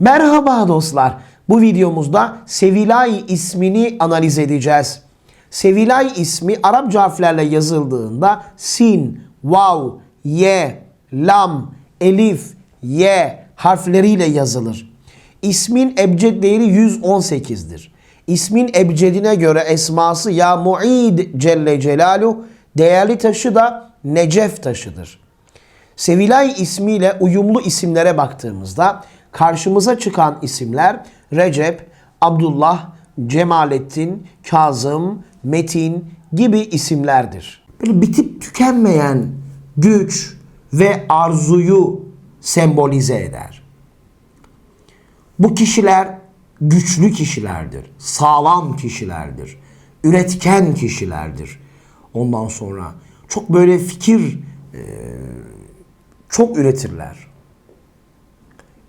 Merhaba dostlar. Bu videomuzda Sevilay ismini analiz edeceğiz. Sevilay ismi Arapça harflerle yazıldığında sin, vav, ye, lam, elif, ye harfleriyle yazılır. İsmin ebced değeri 118'dir. İsmin ebcedine göre esması ya Muid Celle Celaluhu değerli taşı da Necef taşıdır. Sevilay ismiyle uyumlu isimlere baktığımızda karşımıza çıkan isimler Recep, Abdullah, Cemalettin, Kazım, Metin gibi isimlerdir. Böyle bitip tükenmeyen güç ve arzuyu sembolize eder. Bu kişiler güçlü kişilerdir, sağlam kişilerdir, üretken kişilerdir. Ondan sonra çok böyle fikir çok üretirler.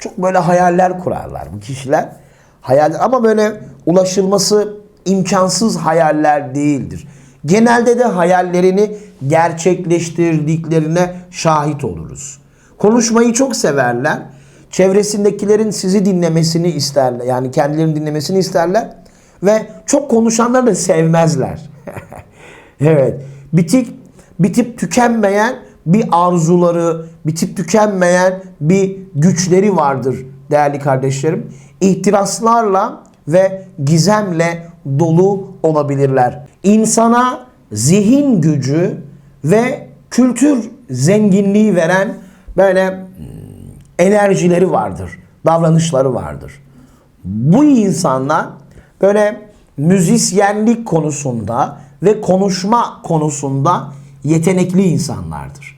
Çok böyle hayaller kurarlar bu kişiler. Hayal ama böyle ulaşılması imkansız hayaller değildir. Genelde de hayallerini gerçekleştirdiklerine şahit oluruz. Konuşmayı çok severler. Çevresindekilerin sizi dinlemesini isterler. Yani kendilerini dinlemesini isterler. Ve çok konuşanları da sevmezler. evet. Bitik, bitip tükenmeyen bir arzuları, bitip tükenmeyen bir güçleri vardır değerli kardeşlerim. İhtiraslarla ve gizemle dolu olabilirler. İnsana zihin gücü ve kültür zenginliği veren böyle hmm, enerjileri vardır, davranışları vardır. Bu insanlar böyle müzisyenlik konusunda ve konuşma konusunda yetenekli insanlardır.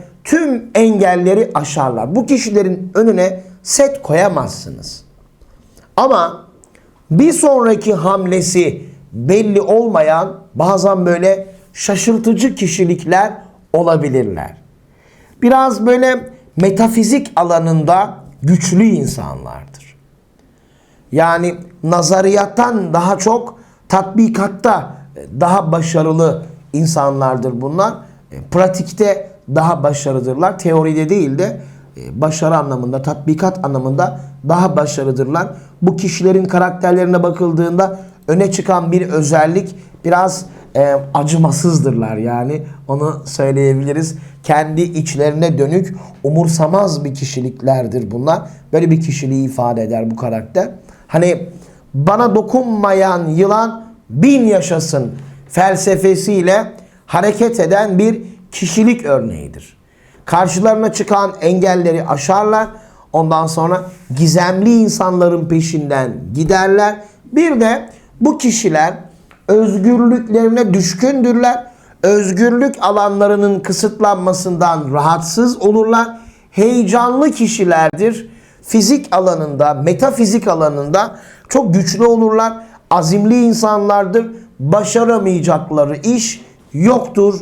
tüm engelleri aşarlar. Bu kişilerin önüne set koyamazsınız. Ama bir sonraki hamlesi belli olmayan bazen böyle şaşırtıcı kişilikler olabilirler. Biraz böyle metafizik alanında güçlü insanlardır. Yani nazariyattan daha çok tatbikatta daha başarılı insanlardır bunlar. E, Pratikte daha başarılıdırlar. Teoride değil de e, başarı anlamında, tatbikat anlamında daha başarılıdırlar. Bu kişilerin karakterlerine bakıldığında öne çıkan bir özellik biraz e, acımasızdırlar yani onu söyleyebiliriz. Kendi içlerine dönük umursamaz bir kişiliklerdir bunlar. Böyle bir kişiliği ifade eder bu karakter. Hani bana dokunmayan yılan bin yaşasın felsefesiyle hareket eden bir kişilik örneğidir. Karşılarına çıkan engelleri aşarlar. Ondan sonra gizemli insanların peşinden giderler. Bir de bu kişiler özgürlüklerine düşkündürler. Özgürlük alanlarının kısıtlanmasından rahatsız olurlar. Heyecanlı kişilerdir. Fizik alanında, metafizik alanında çok güçlü olurlar. Azimli insanlardır. Başaramayacakları iş yoktur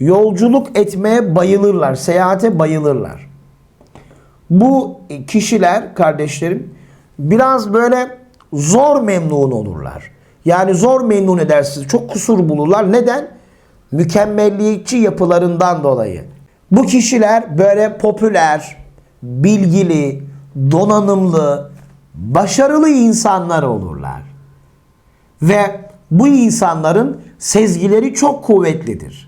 Yolculuk etmeye bayılırlar. Seyahate bayılırlar. Bu kişiler kardeşlerim biraz böyle zor memnun olurlar. Yani zor memnun edersiniz. Çok kusur bulurlar. Neden? Mükemmelliyetçi yapılarından dolayı. Bu kişiler böyle popüler, bilgili, donanımlı, başarılı insanlar olurlar. Ve bu insanların sezgileri çok kuvvetlidir.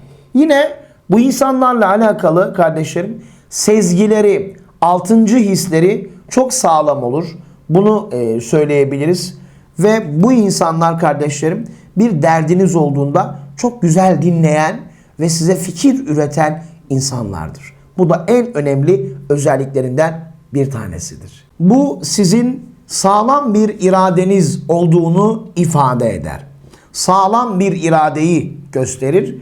Yine bu insanlarla alakalı kardeşlerim sezgileri, altıncı hisleri çok sağlam olur. Bunu e, söyleyebiliriz. Ve bu insanlar kardeşlerim bir derdiniz olduğunda çok güzel dinleyen ve size fikir üreten insanlardır. Bu da en önemli özelliklerinden bir tanesidir. Bu sizin sağlam bir iradeniz olduğunu ifade eder. Sağlam bir iradeyi gösterir.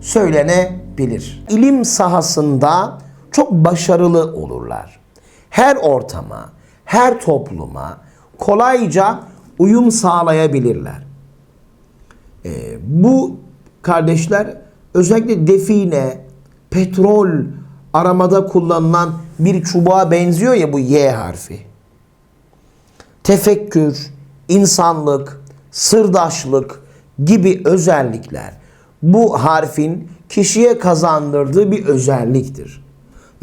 söylenebilir. İlim sahasında çok başarılı olurlar. Her ortama, her topluma kolayca uyum sağlayabilirler. Ee, bu kardeşler özellikle define, petrol aramada kullanılan bir çubuğa benziyor ya bu Y harfi. Tefekkür, insanlık, sırdaşlık gibi özellikler bu harfin kişiye kazandırdığı bir özelliktir.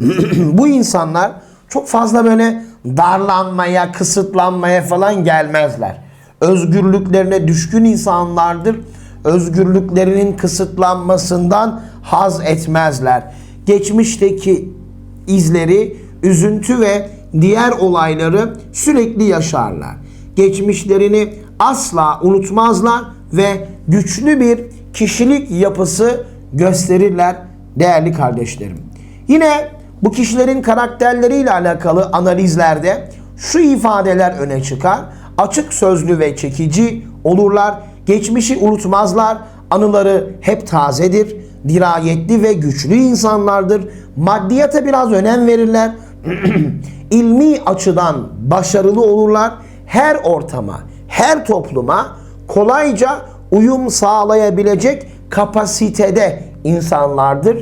bu insanlar çok fazla böyle darlanmaya, kısıtlanmaya falan gelmezler. Özgürlüklerine düşkün insanlardır. Özgürlüklerinin kısıtlanmasından haz etmezler. Geçmişteki izleri, üzüntü ve diğer olayları sürekli yaşarlar. Geçmişlerini asla unutmazlar ve güçlü bir kişilik yapısı gösterirler değerli kardeşlerim. Yine bu kişilerin karakterleriyle alakalı analizlerde şu ifadeler öne çıkar. Açık sözlü ve çekici olurlar. Geçmişi unutmazlar. Anıları hep tazedir. Dirayetli ve güçlü insanlardır. Maddiyata biraz önem verirler. İlmi açıdan başarılı olurlar. Her ortama, her topluma kolayca uyum sağlayabilecek kapasitede insanlardır